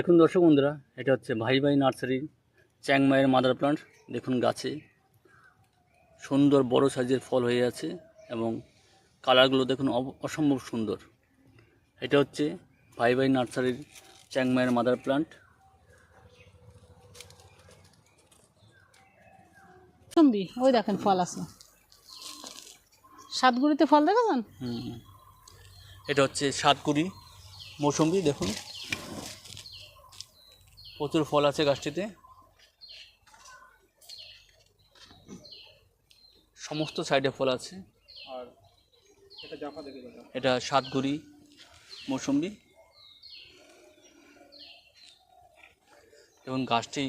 দেখুন দর্শক বন্ধুরা এটা হচ্ছে ভাই ভাই নার্সারি চ্যাংমায়ের মাদার প্লান্ট। দেখুন গাছে সুন্দর বড় সাইজের ফল হয়ে আছে এবং কালারগুলো দেখুন অসম্ভব সুন্দর। এটা হচ্ছে ভাই ভাই নার্সারির চ্যাংমায়ের মাদার প্লান্ট। ওই দেখেন ফল আছে। সাতগুড়িতে ফল দেখেছেন হুম। এটা হচ্ছে সাতকুড়ি মৌসুম্বি দেখুন। প্রচুর ফল আছে গাছটিতে। সমস্ত সাইডে ফল আছে। আর এটা জাফা দেখে এটা সাতগুড়ি মৌসুম্বি। এবং গাছটি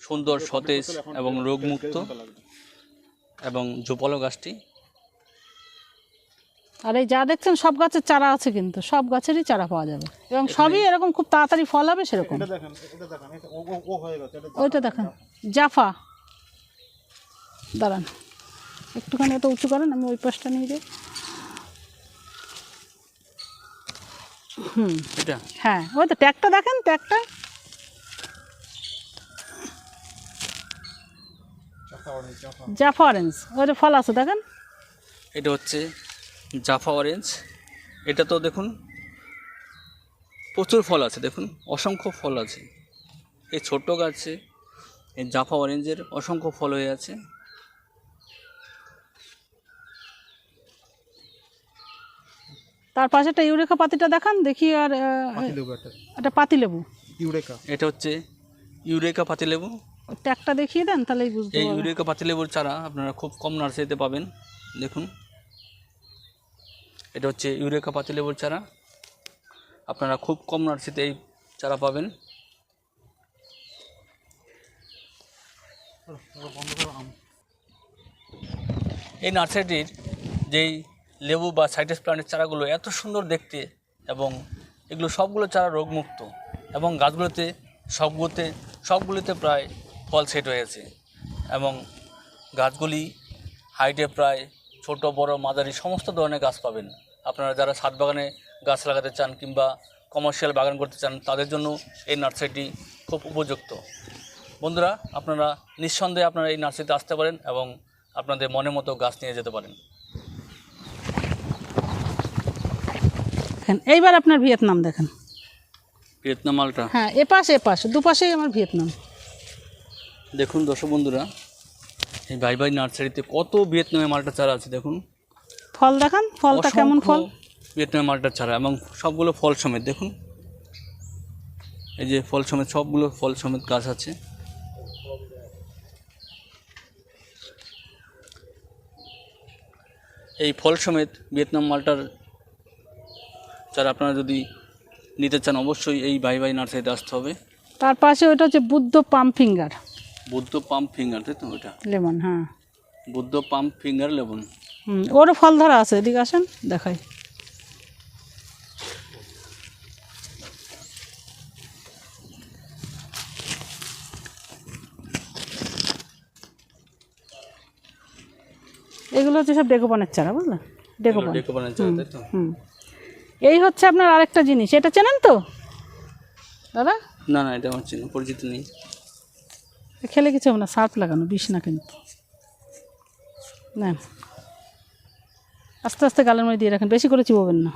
সুন্দর সতেজ এবং রোগমুক্ত। এবং জোপালো গাছটি আর এই যা দেখছেন সব গাছের চারা আছে কিন্তু সব গাছেরই চারা পাওয়া যাবে। এবং সবই এরকম খুব তাড়াতাড়ি ফল হবে সেরকম। হয়ে ওইটা দেখেন জাফা। দাঁড়ান একটুখানি এটা উঁচু করেন আমি ওই পাশটা নিয়ে যাই। হুম। হ্যাঁ ওই তো ট্যাগটা দেখেন ট্যাগটা। জাফা অরেঞ্জ ওইটা ফল আছে দেখেন। এটা হচ্ছে জাফা অরেঞ্জ এটা তো দেখুন প্রচুর ফল আছে দেখুন অসংখ্য ফল আছে। এই ছোট্ট গাছে এই জাফা অরেঞ্জের অসংখ্য ফল হয়ে আছে। তার পাশে একটা ইউরেকা পাতিটা দেখান দেখি আর একটা। একটা পাতি লেবু ইউরেকা এটা হচ্ছে ইউরেকা পাতিলেবু। ট্যাগটা দেখিয়ে দেন তাহলেই বুঝতে এই ইউরেকা পাতিলেবুর চারা আপনারা খুব কম নার্সারিতে পাবেন দেখুন। এটা হচ্ছে ইউরেকা পাতিলেবুর চারা। আপনারা খুব কম নার্সারিতে এই চারা পাবেন। এই নার্সারিটির যেই লেবু বা সাইটাস প্লান্টের চারাগুলো এত সুন্দর দেখতে এবং এগুলো সবগুলো চারা রোগমুক্ত এবং গাছগুলোতে সবগুলোতে সবগুলিতে প্রায় ফল সেট হয়েছে এবং গাছগুলি হাইটে প্রায় ছোট বড় মাঝারি সমস্ত ধরনের গাছ পাবেন। আপনারা যারা ছাদ বাগানে গাছ লাগাতে চান কিংবা কমার্শিয়াল বাগান করতে চান তাদের জন্য এই নার্সারিটি খুব উপযুক্ত। বন্ধুরা আপনারা নিঃসন্দেহে আপনারা এই নার্সারিতে আসতে পারেন এবং আপনাদের মনের মতো গাছ নিয়ে যেতে পারেন। দেখেন এইবার আপনার ভিয়েতনাম দেখেন। ভিয়েতনাম আলটা হ্যাঁ এপাশ এপাশ দুপাশেই আমার ভিয়েতনাম। দেখুন দর্শক বন্ধুরা এই ভাই ভাই নার্সারিতে কত ভিয়েতনামে মালটা চারা আছে দেখুন। ফল দেখান ফলটা কেমন ফল? অসংখ্য ভিয়েতনামে মালটার চারা এবং সবগুলো ফল সমেত দেখুন। এই যে ফল সমেত সবগুলো ফল সমেত গাছ আছে। এই ফল সমেত ভিয়েতনাম মালটার চারা আপনারা যদি নিতে চান অবশ্যই এই ভাই ভাই নার্সারিতে আসতে হবে। তার পাশে ওইটা হচ্ছে Buddha palm finger. Buddha pump finger তাই তো ওইটা? লেমন হ্যাঁ। বুদ্ধ পাম্প ফিঙ্গার লেবুন হুম ওরও ফল ধরা আছে এদিকে আসেন দেখাই। এগুলো হচ্ছে সব ডেকোপানের চারা বুঝলেন ডেকোপান। ডেকোপানের চারা তাই তো? হুম। এই হচ্ছে আপনার আরেকটা জিনিস এটা চেনেন তো? দাদা? না না এটা আমার চেনা পরিচিত নেই। খেলে কিছু হবে না সার্ফ লাগানো বিষ না কিন্তু। না। আস্তে আস্তে গালের মধ্যে দিয়ে রাখেন বেশি করে চিবোবেন না।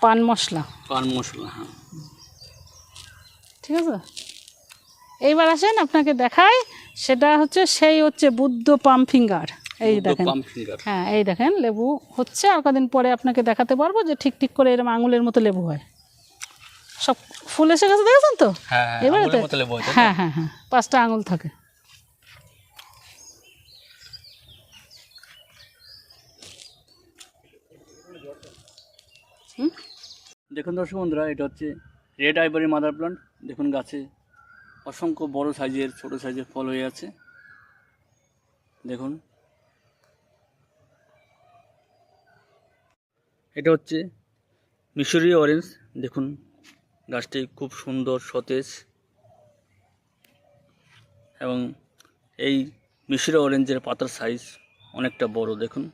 পান মশলা। পান মশলা হ্যাঁ। ঠিক আছে? এইবার আসেন আপনাকে দেখাই সেটা হচ্ছে সেই হচ্ছে বুদ্ধ পাম ফিঙ্গার। এই দেখেন। হ্যাঁ এই দেখেন লেবু হচ্ছে আর কদিন পরে আপনাকে দেখাতে পারব যে ঠিক ঠিক করে এরকম আঙুলের মতো লেবু হয়। সব ফুল এসে গেছে দেখেছেন তো? হ্যাঁ হ্যাঁ এবারে তো- হয়? হ্যাঁ হ্যাঁ পাঁচটা আঙুল থাকে। দেখুন দর্শক বন্ধুরা এটা হচ্ছে রেড আইভারি মাদার প্লান্ট। দেখুন গাছে অসংখ্য বড় সাইজের ছোট সাইজের ফল হয়ে আছে। দেখুন। এটা হচ্ছে মিশরীয় অরেঞ্জ দেখুন। গাছটি খুব সুন্দর, সতেজ এবং এই মিশরীয় অরেঞ্জের পাতার সাইজ অনেকটা বড়, দেখুন।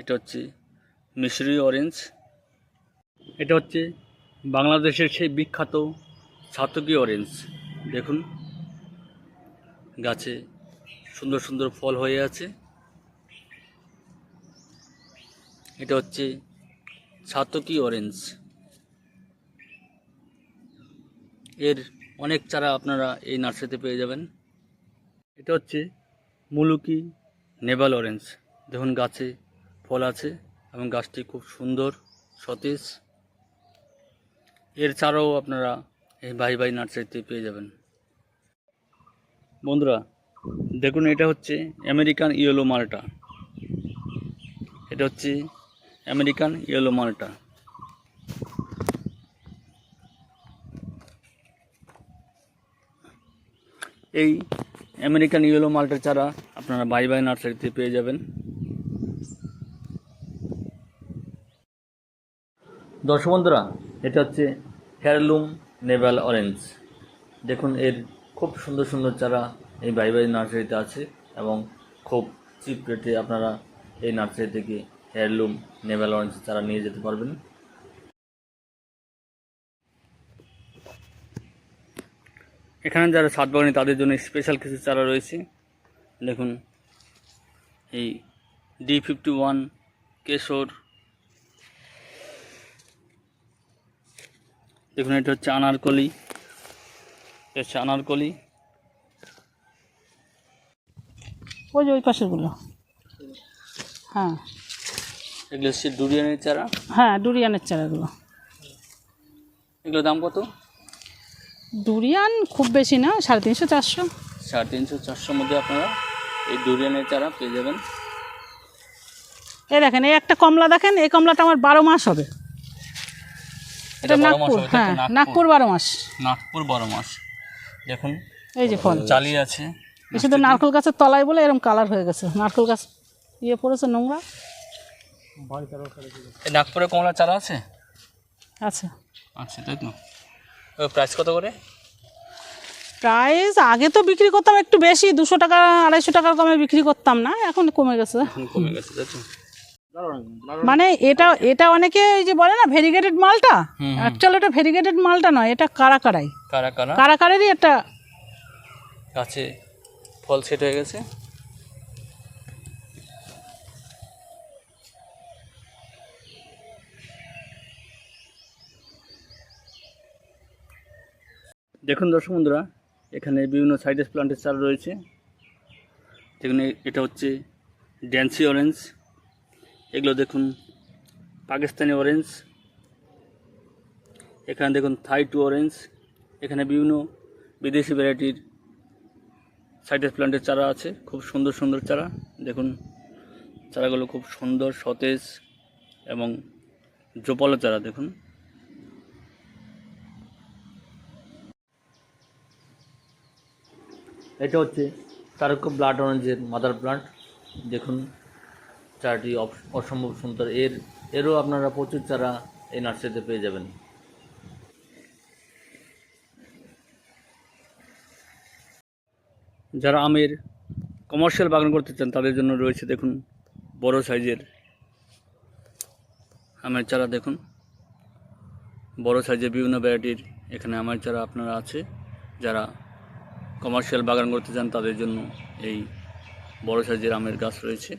এটা হচ্ছে মিশরি অরেঞ্জ এটা হচ্ছে বাংলাদেশের সেই বিখ্যাত ছাতকি অরেঞ্জ দেখুন। গাছে সুন্দর সুন্দর ফল হয়ে আছে। এটা হচ্ছে ছাতকি অরেঞ্জ এর অনেক চারা আপনারা এই নার্সারিতে পেয়ে যাবেন। এটা হচ্ছে মুলুকি নেভাল অরেঞ্জ দেখুন গাছে ফল আছে এবং গাছটি খুব সুন্দর, সতেজ। এর চারাও আপনারা এই ভাই ভাই নার্সারিতে পেয়ে যাবেন। বন্ধুরা, দেখুন এটা হচ্ছে আমেরিকান ইয়েলো মালটা। এটা হচ্ছে আমেরিকান ইয়েলো মালটা। এই আমেরিকান ইয়েলো মালটার চারা আপনারা বাই বাই নার্সারিতে পেয়ে যাবেন। দর্শক বন্ধুরা, এটা হচ্ছে হেয়ারলুম নেভাল অরেঞ্জ। দেখুন, এর খুব সুন্দর সুন্দর চারা এই বাই বাই নার্সারিতে আছে এবং খুব চিপ রেটে আপনারা এই নার্সারি থেকে হেয়ারলুম নেভাল অরেঞ্জ চারা নিয়ে যেতে পারবেন। এখানে যারা সাত বাগানি তাদের জন্য স্পেশাল কিছু চারা রয়েছে। দেখুন এই ডি ফিফটি ওয়ান কেশর। দেখুন এটা হচ্ছে আনারকলি। এটা হচ্ছে আনারকলি। ওই যে ওই পাশেরগুলো। হ্যাঁ। এগুলো হচ্ছে ডুরিয়ানের চারা? হ্যাঁ ডুরিয়ানের চারাগুলো। এগুলোর দাম কত? ডুরিয়ান খুব বেশি না সাড়ে তিনশো চারশো। সাড়ে তিনশো চারশোর মধ্যে আপনারা এই ডুরিয়ানের চারা পেয়ে যাবেন। এই দেখেন এই একটা কমলা দেখেন এই কমলাটা আমার বারো মাস হবে। এটা নাগপুর? হ্যাঁ নাগপুর। বারো মাস। নাগপুর বারো মাস। দেখুন এই যে ফল। চালিয়ে আছে। শুধু নারকেল গাছের তলায় বলে এরকম কালার হয়ে গেছে। নারকেল গাছ ইয়ে পড়েছে নোংরা বাড়ি তারও করে দিল এই নাগপুরে কমলা চারা আছে? আচ্ছা আচ্ছা তাই তো। প্রাইস কত করে? প্রাইস আগে তো বিক্রি করতাম একটু বেশি দুশো টাকা আড়াইশো টাকার কমে বিক্রি করতাম না এখন কমে গেছে। কমে গেছে তাই তো। মানে এটা এটা অনেকে এই যে বলে না ভেরিগেটেড মালটা। অ্যাকচুয়ালি এটা ভেরিগেটেড মালটা নয় এটা কারাকারাই কারা কারা? কারাকারেরই একটা গাছে ফল সেট হয়ে গেছে? দেখুন দর্শক বন্ধুরা, এখানে বিভিন্ন সাইডেস প্লান্টের চারা রয়েছে। যেখানে এটা হচ্ছে ড্যান্সি অরেঞ্জ এগুলো দেখুন পাকিস্তানি অরেঞ্জ এখানে দেখুন থাই টু অরেঞ্জ এখানে বিভিন্ন বিদেশি ভ্যারাইটির সাইডাস প্লান্টের চারা আছে, খুব সুন্দর সুন্দর চারা। দেখুন, চারাগুলো খুব সুন্দর, সতেজ এবং জোপালো চারা, দেখুন। এটা হচ্ছে তারক ব্লাড অরেঞ্জের মাদার প্লান্ট দেখুন, চারাটি অসম্ভব সুন্দর। এর, এরও আপনারা প্রচুর চারা এই নার্সারিতে পেয়ে যাবেন। যারা আমের কমার্শিয়াল বাগান করতে চান, তাদের জন্য রয়েছে, দেখুন, বড় সাইজের আমের চারা, দেখুন। বড় সাইজের বিভিন্ন ভ্যারাইটির এখানে আমের চারা আপনারা আছে। যারা কমার্শিয়াল বাগান করতে চান তাদের জন্য এই বড় সাইজের আমের গাছ রয়েছে।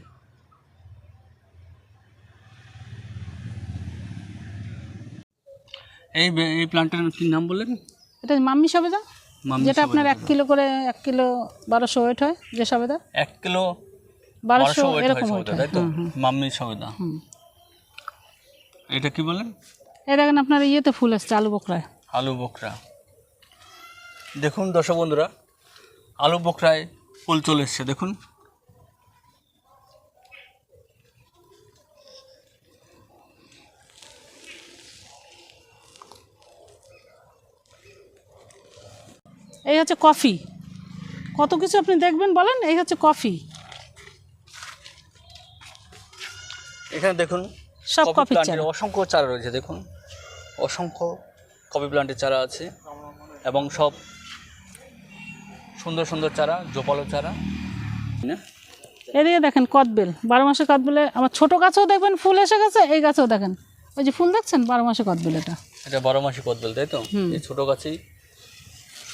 এই এই প্লান্টের কি নাম বললেন? এটা মাম্মি সবেদা যেটা আপনার। এক কিলো করে এক কিলো বারোশো ওয়েট হয় যে সবেদা? এক কিলো বারোশো এরকম ওয়েট হয় তাই তো। মাম্মি সবেদা। এটা কি বলেন? এই দেখেন আপনার ইয়েতে ফুল এসছে আলু বকরায়। আলু বোখরা দেখুন দর্শক বন্ধুরা আলু বোখরায় ফুল চলে এসছে দেখুন। এই হচ্ছে কফি। কত কিছু আপনি দেখবেন বলেন এই হচ্ছে কফি। এখানে দেখুন সব কফি চারা। অসংখ্য চারা রয়েছে দেখুন। অসংখ্য কফি প্লান্টের চারা আছে এবং সব সুন্দর সুন্দর চারা জোপালো চারা। না? এদিকে দেখেন কদবেল। বারো মাসে কদবেলে আমার ছোট গাছেও দেখবেন ফুল এসে গেছে এই গাছেও দেখেন। ওই যে ফুল দেখছেন বারো মাসে কদবেল এটা? এটা বারো মাসে কদবেল তাই তো? এই ছোটো গাছেই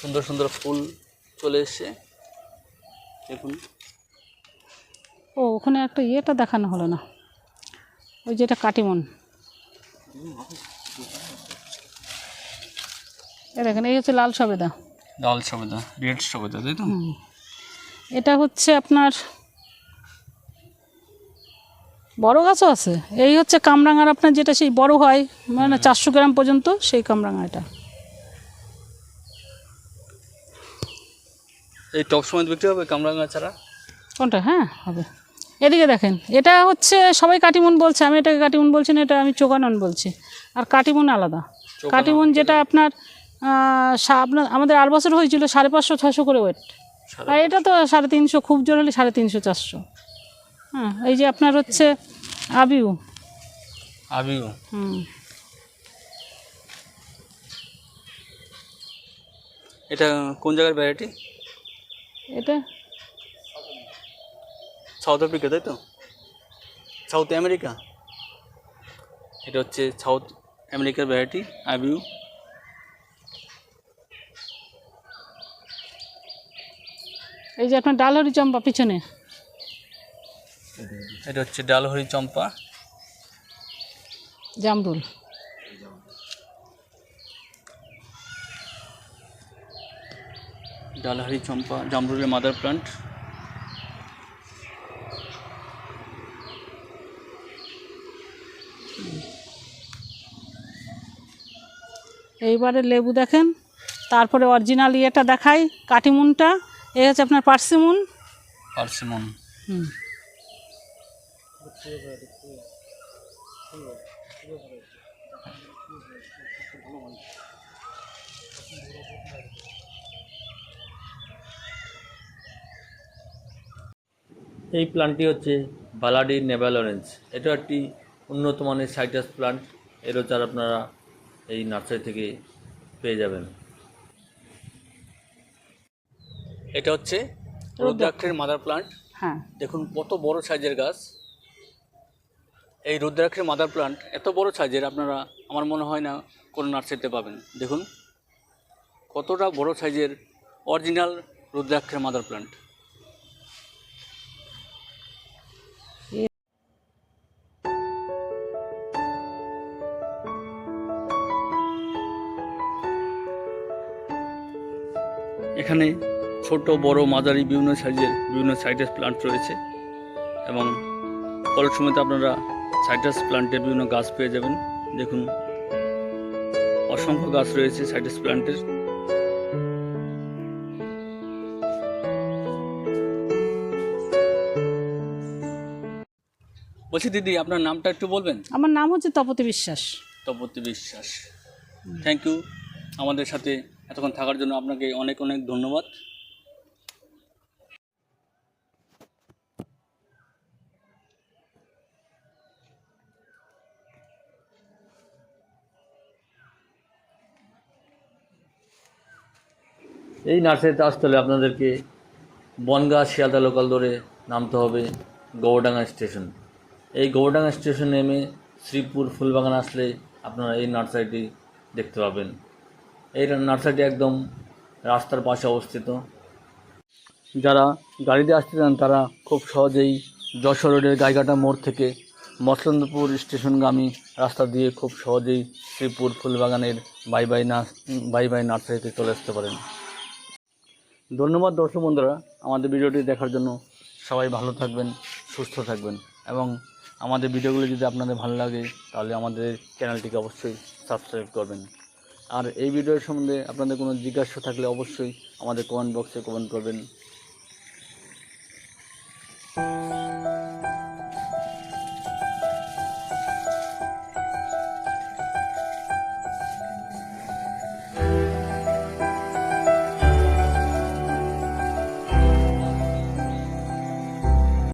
সুন্দর সুন্দর ফুল চলে এসছে। দেখুন। ও ওখানে একটা ইয়েটা দেখানো হলো না। ওই যেটা কাটিমন। এ দেখেন এই হচ্ছে লাল সবেদা। লাল সবেদা রেড সবেদা তাই তো? এটা হচ্ছে আপনার বড় গাছও আছে। এই হচ্ছে কামরাঙার আপনার যেটা সেই বড় হয় মানে চারশো গ্রাম পর্যন্ত সেই কামরাঙা এটা। এই টপ সময় বিক্রি হবে কামরাঙা ছাড়া? কোনটা? হ্যাঁ হবে। এদিকে দেখেন এটা হচ্ছে সবাই কাটিমুন বলছে আমি এটাকে কাটিমুন বলছি না এটা আমি চোকানন বলছি। আর কাটিমুন আলাদা। কাটিমুন যেটা আপনার আপনার আমাদের আর বছর হয়েছিল সাড়ে পাঁচশো ছশো করে ওয়েট আর এটা তো সাড়ে তিনশো খুব জোর হলে সাড়ে তিনশো চারশো। হ্যাঁ এই যে আপনার হচ্ছে আবিউ। আবিউ। হুম। এটা কোন জায়গার ভ্যারাইটি এটা? সাউথ আফ্রিকা তাই তো? সাউথ আমেরিকা এটা হচ্ছে সাউথ আমেরিকার ভ্যারাইটি আবিউ। এই যে আপনার ডালহরি চম্পা পিছনে। এটা হচ্ছে ডালহরি চম্পা। জামরুল। ডালহরি চম্পা জামরুলের মাদার প্লান্ট এইবারে লেবু দেখেন তারপরে অরিজিনাল ইয়েটা দেখাই কাটিমুনটা। এই হচ্ছে আপনার পার্সিমুন? পার্সিমন। হুম। এই প্লান্টটি হচ্ছে বালাডি নেভাল অরেঞ্জ এটা একটি উন্নত মানের সাইটাস প্লান্ট এরও চার আপনারা এই নার্সারি থেকে পেয়ে যাবেন। এটা হচ্ছে রুদ্রাক্ষের মাদার প্লান্ট হ্যাঁ। দেখুন কত বড় সাইজের গাছ। এই রুদ্রাক্ষের মাদার প্লান্ট এত বড় সাইজের আপনারা আমার মনে হয় না কোনো নার্সারিতে পাবেন। দেখুন কতটা বড় সাইজের অরিজিনাল রুদ্রাক্ষের মাদার প্লান্ট এখানে ছোট বড় মাঝারি বিভিন্ন সাইজের বিভিন্ন সাইটাস প্লান্ট রয়েছে এবং ফলের সময়তে আপনারা সাইটাস প্লান্টের বিভিন্ন গাছ পেয়ে যাবেন। দেখুন অসংখ্য গাছ রয়েছে সাইটাস প্লান্টের বলছি দিদি আপনার নামটা একটু বলবেন? আমার নাম হচ্ছে তপতি বিশ্বাস। তপতি বিশ্বাস। থ্যাংক ইউ আমাদের সাথে এতক্ষণ থাকার জন্য আপনাকে অনেক অনেক ধন্যবাদ। এই নার্সারিতে আসতে হলে আপনাদেরকে বনগাঁ, শিয়ালদা লোকাল ধরে নামতে হবে গৌরডাঙ্গা স্টেশন এই গৌরডাঙ্গা স্টেশন নেমে শ্রীপুর, ফুলবাগান আসলে আপনারা এই নার্সারিটি দেখতে পাবেন। এই নার্সারিটি একদম রাস্তার পাশে অবস্থিত। যারা গাড়িতে আসতে চান, তারা খুব সহজেই যশোর রোডের গাইঘাটা মোড় থেকে মসলন্দপুর স্টেশনগামী রাস্তা দিয়ে খুব সহজেই Sripur, ফুলবাগানের bye bye nurse bye bye নার্সারিতে চলে আসতে পারেন। ধন্যবাদ দর্শক বন্ধুরা, আমাদের ভিডিওটি দেখার জন্য সবাই ভালো থাকবেন, সুস্থ থাকবেন এবং আমাদের ভিডিওগুলো যদি আপনাদের ভালো লাগে, তাহলে আমাদের চ্যানেলটিকে অবশ্যই সাবস্ক্রাইব করবেন। আর এই ভিডিওর সম্বন্ধে আপনাদের কোনো জিজ্ঞাসা থাকলে অবশ্যই আমাদের কমেন্ট বক্সে কমেন্ট করবেন।